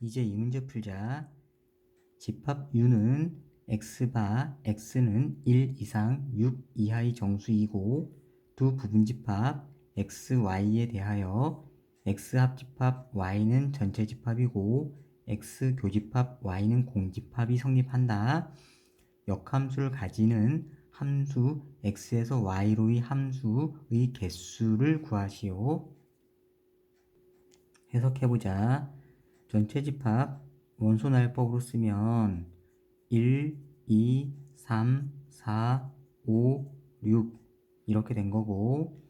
이제 이 문제 풀자. 집합 U는 X바 X는 1 이상 6 이하의 정수이고 두 부분집합 X, Y에 대하여 X 합집합 Y는 전체 집합이고 X 교집합 Y는 공집합이 성립한다. 역함수를 가지는 함수 X에서 Y로의 함수의 개수를 구하시오. 해석해보자. 전체 집합 원소 나열법으로 쓰면 1, 2, 3, 4, 5, 6 이렇게 된 거고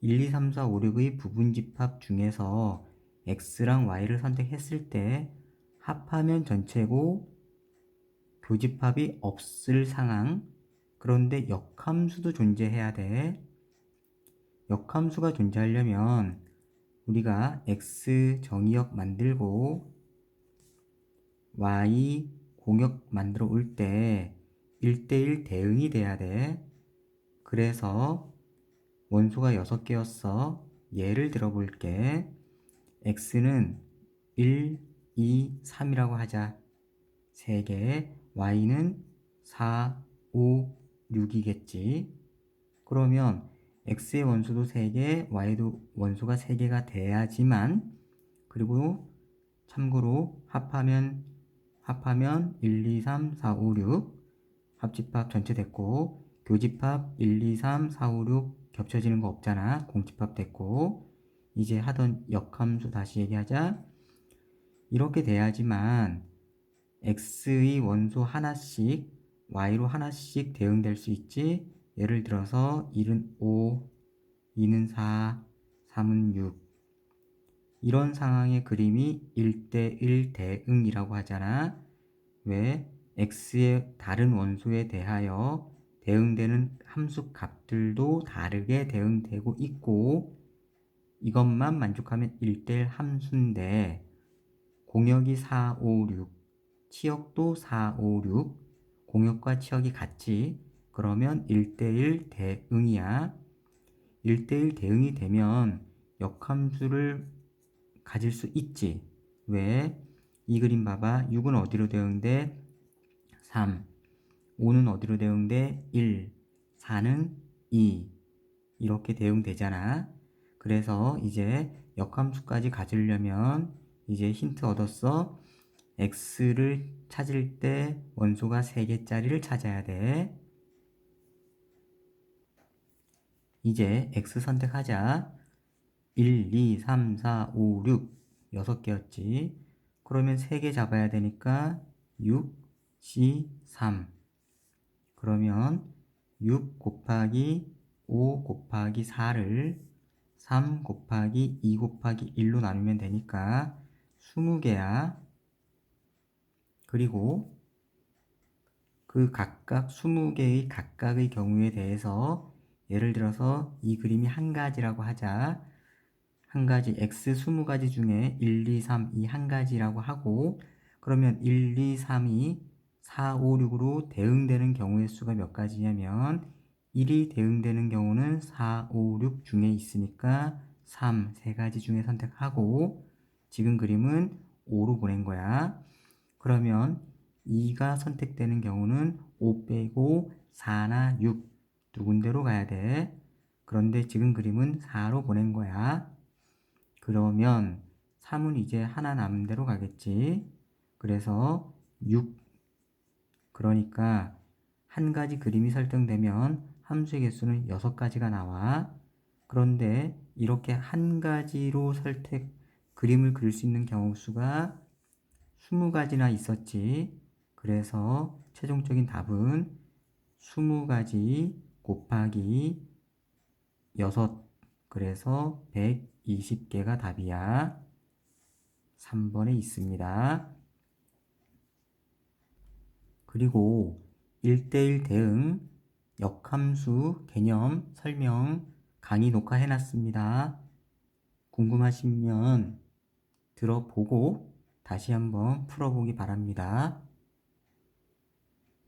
1, 2, 3, 4, 5, 6의 부분 집합 중에서 x랑 y를 선택했을 때 합하면 전체고 교집합이 없을 상황 그런데 역함수도 존재해야 돼. 역함수가 존재하려면 우리가 x 정의역 만들고 y 공역 만들어 올 때 1대1 대응이 돼야 돼. 그래서 원소가 6개였어. 예를 들어 볼게. x는 1, 2, 3이라고 하자. 3개. y는 4, 5, 6이겠지. 그러면 x의 원소도 3개, y도 원소가 3개가 돼야지만 그리고 참고로 합하면 합하면 1, 2, 3, 4, 5, 6 합집합 전체 됐고 교집합 1, 2, 3, 4, 5, 6 겹쳐지는 거 없잖아. 공집합 됐고 이제 하던 역함수 다시 얘기하자. 이렇게 돼야지만 x의 원소 하나씩 y로 하나씩 대응될 수 있지. 예를 들어서 1은 5, 2는 4, 3은 6 이런 상황의 그림이 1대1 대응이라고 하잖아. 왜? x의 다른 원소에 대하여 대응되는 함수 값들도 다르게 대응되고 있고 이것만 만족하면 1대1 함수인데 공역이 4, 5, 6 치역도 4, 5, 6 공역과 치역이 같지 그러면 1대1 대응이야 1대1 대응이 되면 역함수를 가질 수 있지. 왜? 이 그림 봐봐. 6은 어디로 대응돼? 3. 5는 어디로 대응돼? 1. 4는 2. 이렇게 대응되잖아. 그래서 이제 역함수까지 가지려면 이제 힌트 얻었어. x를 찾을 때 원소가 3개짜리를 찾아야 돼. 이제 x 선택하자. 1, 2, 3, 4, 5, 6 6개였지. 그러면 3개 잡아야 되니까 6, C, 3 그러면 6 곱하기 5 곱하기 4를 3 곱하기 2 곱하기 1로 나누면 되니까 20개야. 그리고 그 각각 20개의 각각의 경우에 대해서 예를 들어서 이 그림이 한 가지라고 하자. 한 가지 x 20가지 중에 1, 2, 3 이 한 가지라고 하고 그러면 1, 2, 3이 4, 5, 6으로 대응되는 경우의 수가 몇 가지냐면 1이 대응되는 경우는 4, 5, 6 중에 있으니까 3, 세 가지 중에 선택하고 지금 그림은 5로 보낸 거야. 그러면 2가 선택되는 경우는 5 빼고 4나 6 두 군데로 가야 돼. 그런데 지금 그림은 4로 보낸 거야. 그러면 3은 이제 하나 남은 대로 가겠지. 그래서 6 그러니까 한 가지 그림이 설정되면 함수의 개수는 6가지가 나와. 그런데 이렇게 한 가지로 설택 그림을 그릴 수 있는 경우 수가 20가지나 있었지. 그래서 최종적인 답은 20가지 곱하기 6 그래서 120개가 답이야. 3번에 있습니다. 그리고 1대1 대응 역함수 개념 설명 강의 녹화해 놨습니다. 궁금하시면 들어보고 다시 한번 풀어보기 바랍니다.